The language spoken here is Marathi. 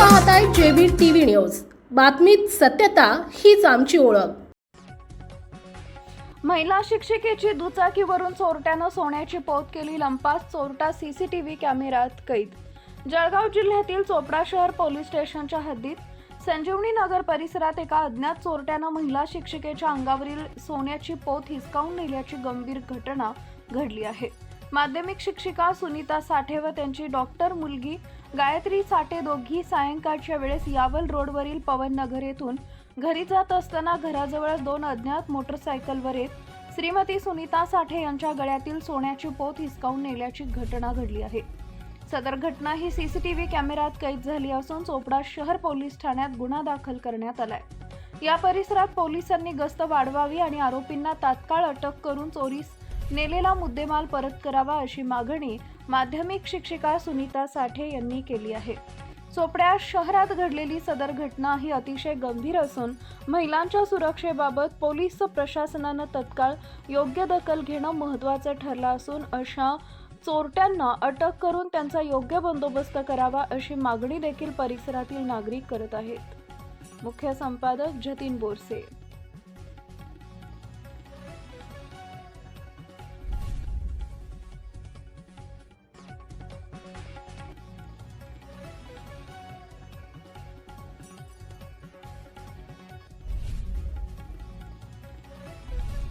पाहताय जेबी टीव्ही न्यूज. बातमीत सत्यता हीच आमची ओळख. महिला शिक्षिकेची दुचाकीवरून चोरट्यानं सोन्याची पोत केली लंपास चोरटा सीसीटीव्ही कॅमेऱ्यात कैद. जळगाव जिल्ह्यातील चोपडा शहर पोलीस स्टेशनच्या हद्दीत संजीवनी नगर परिसरात एका अज्ञात चोरट्यानं महिला शिक्षिकेच्या अंगावरील सोन्याची पोत हिसकावून नेल्याची गंभीर घटना घडली आहे. माध्यमिक शिक्षिका सुनीता साठे व त्यांची डॉक्टर मुलगी गायत्री साठे दोघी सायंकाळच्या वेळेस यावल रोडवरील पवन नगर येथून घरी जात असताना घराजवळ दोन अज्ञात मोटरसायकलवर येत श्रीमती सुनीता साठे यांच्या गळ्यातील सोन्याची पोत हिसकावून नेल्याची घटना घडली आहे. सदर घटना ही सीसीटीव्ही कॅमेऱ्यात कैद झाली असून चोपडा शहर पोलीस ठाण्यात गुन्हा दाखल करण्यात आलाय. या परिसरात पोलिसांनी गस्त वाढवावी आणि आरोपींना तात्काळ अटक करून चोरीस नेलेला मुद्देमाल परत करावा अशी मागणी माध्यमिक शिक्षिका सुनीता साठे यांनी केली आहे. चोपड्या शहरात घडलेली सदर घटना ही अतिशय गंभीर असून महिलांच्या सुरक्षेबाबत पोलीस प्रशासनानं तत्काळ योग्य दखल घेणं महत्त्वाचं ठरलं असून अशा चोरट्यांना अटक करून त्यांचा योग्य बंदोबस्त करावा अशी मागणी देखील परिसरातील नागरिक करत आहेत. मुख्य संपादक जतीन बोरसे